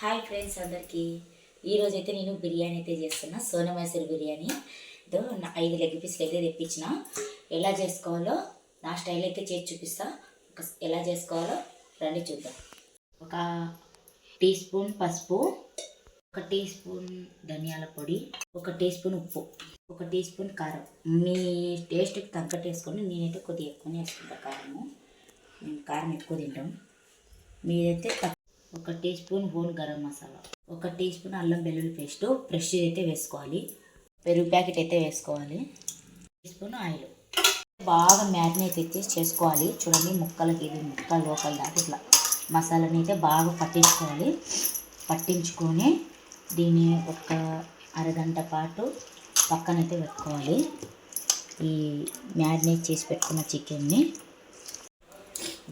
Hi friends అందరికీ. ఈరోజు అయితే నేను బిర్యానీ అయితే చేస్తున్నా. సోన మైసూర్ బిర్యానీ. దో నా ఐదు లెగ్ పీసులు అయితే తెప్పించిన. ఎలా చేసుకోవాలో నా స్టైల్ అయితే చేసి చూపిస్తా. ఒక ఎలా చేసుకోవాలో రండి చూద్దాం. ఒక టీ స్పూన్ పసుపు ఒక టీ స్పూన్ ధనియాల పొడి ఒక టీ స్పూన్ ఉప్పు ఒక టీ స్పూన్ కారం. మీ టేస్ట్కి తగ్గట్టు వేసుకొని నేనైతే కొద్దిగా ఎక్కువనే వేసుకుంటాను కారము. మేము కారం ఎక్కువ తింటాం. మీరైతే తక్కువ ఒక teaspoon whole garam masala ఒక టీ స్పూన్ అల్లం వెల్లుల్లి పేస్ట్ ఫ్రెష్ అయితే వేసుకోవాలి. పెరుగు ప్యాకెట్ అయితే వేసుకోవాలి. టీ స్పూన్ ఆయిల్ బాగా మ్యారినేట్ అయితే చేసుకోవాలి. చూడండి ముక్కలకి ఇది ముక్కలు లోపల దాకా ఇట్లా మసాలాని అయితే బాగా పట్టించుకోవాలి. పట్టించుకొని దీన్ని ఒక అరగంట పాటు పక్కనైతే పెట్టుకోవాలి. ఈ మ్యారినేట్ చేసి పెట్టుకున్న చికెన్ని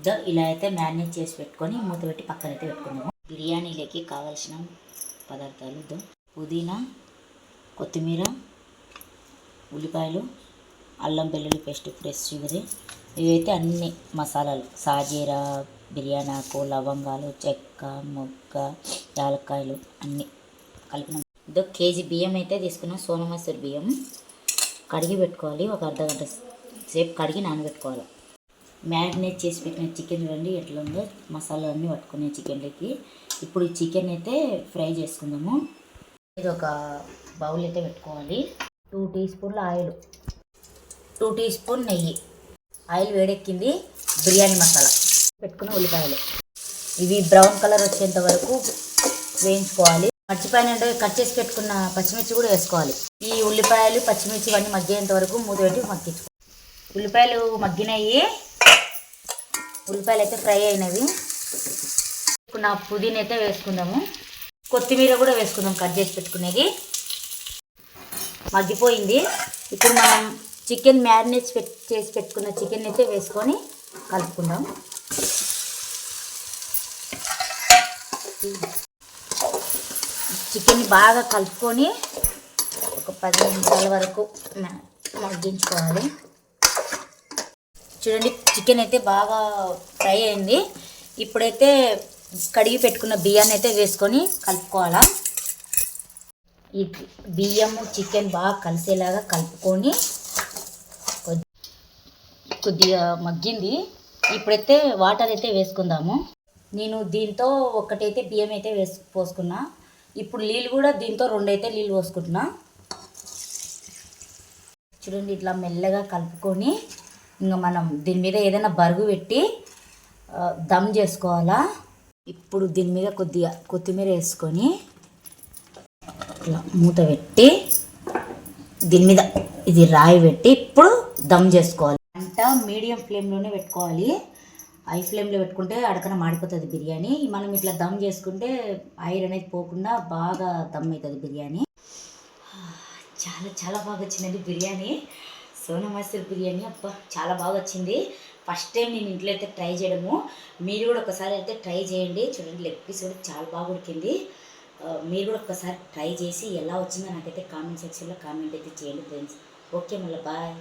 ద ఇలా అయితే మ్యారినేట్ చేసి పెట్టుకొని మూత పెట్టి పక్కన అయితే పెట్టుకున్నాము బిర్యానీలోకి కావాల్సిన పదార్థాలు పుదీనా కొత్తిమీర ఉల్లిపాయలు అల్లం వెల్లుల్లి పేస్ట్ ఫ్రెష్ ఇది ఇవైతే అన్ని మసాలాలు. సాజీరా బిర్యానీ ఆకు లవంగాలు చెక్క మొగ్గ యాలక్కాయలు అన్నీ కలిపిన. ఇదో కేజీ బియ్యం అయితే తీసుకున్నాం. సోనా బియ్యం. కడిగి పెట్టుకోవాలి. ఒక అర్ధ గంట సేపు కడిగి నానబెట్టుకోవాలి. మ్యారినేట్ చేసి పెట్టిన చికెన్ రండి ఎట్లా ఉందో మసాలా అన్నీ పట్టుకునే చికెన్లకి. ఇప్పుడు ఈ చికెన్ అయితే ఫ్రై చేసుకుందాము. ఇది ఒక బౌల్ అయితే పెట్టుకోవాలి. టూ టీ స్పూన్ల ఆయిల్. టూ టీ స్పూన్ నెయ్యి. ఆయిల్ వేడెక్కింది బిర్యానీ మసాలా. పెట్టుకున్న ఉల్లిపాయలు. ఇవి బ్రౌన్ కలర్ వచ్చేంత వరకు వేయించుకోవాలి. మర్చిపోయిన కట్ చేసి పెట్టుకున్న పచ్చిమిర్చి కూడా వేసుకోవాలి. ఈ ఉల్లిపాయలు పచ్చిమిర్చి ఇవన్నీ మగ్గేంత వరకు మూత పెట్టి మగ్గించుకోవాలి ఉల్లిపాయలు మగ్గినాయి. ఉల్లిపాయలు అయితే ఫ్రై అయినవి. ఇప్పుడు నా పుదీన అయితే వేసుకుందాము. కొత్తిమీర కూడా వేసుకుందాం కట్ చేసి పెట్టుకునేది. మగ్గిపోయింది. ఇప్పుడు మనం చికెన్ మ్యారినేట్ పెట్ చేసి పెట్టుకున్న చికెన్ అయితే వేసుకొని కలుపుకుందాం. చికెన్ బాగా కలుపుకొని ఒక పది నిమిషాల వరకు మగ్గించుకోవాలి. చూడండి చికెన్ అయితే బాగా ఫ్రై అయింది. ఇప్పుడైతే కడిగి పెట్టుకున్న బియ్యాన్ని అయితే వేసుకొని కలుపుకోవాలా. ఈ బియ్యము చికెన్ బాగా కలిసేలాగా కలుపుకొని కొద్ది- కొద్దిగా మగ్గింది. ఇప్పుడైతే వాటర్ అయితే వేసుకుందాము. నేను దీంతో ఒకటైతే బియ్యం అయితే వేసు పోసుకున్నా. ఇప్పుడు నీళ్ళు కూడా దీంతో రెండైతే నీళ్ళు పోసుకుంటున్నా. చూడండి ఇట్లా మెల్లగా కలుపుకొని ఇంకా మనం దీని మీద ఏదైనా బరుగు పెట్టి దమ్ చేసుకోవాలా? ఇప్పుడు దీని మీద కొద్దిగా కొత్తిమీర వేసుకొని ఇట్లా మూత పెట్టి దీని మీద ఇది రాయి పెట్టి ఇప్పుడు దమ్ చేసుకోవాలి. అంట మీడియం ఫ్లేమ్లోనే పెట్టుకోవాలి. హై ఫ్లేమ్లో పెట్టుకుంటే అడకన మాడిపోతుంది బిర్యానీ. మనం ఇట్లా దమ్ చేసుకుంటే ఐర్ అనేది పోకుండా బాగా దమ్ అవుతుంది బిర్యానీ. చాలా చాలా బాగా వచ్చిందండి బిర్యానీ. సోనా మసూర్ బిర్యానీ అబ్బా చాలా బాగా వచ్చింది ఫస్ట్ టైం నేను ఇంట్లో అయితే ట్రై చేయడము. మీరు కూడా ఒకసారి అయితే ట్రై చేయండి. చూడండి లెగ్ పీస్ కూడా చాలా బాగా ఉడికింది. మీరు కూడా ఒకసారి ట్రై చేసి ఎలా వచ్చిందో నాకైతే కామెంట్ సెక్షన్లో కామెంట్ అయితే చేయండి ఫ్రెండ్స్ ఓకే మళ్ళీ బాయ్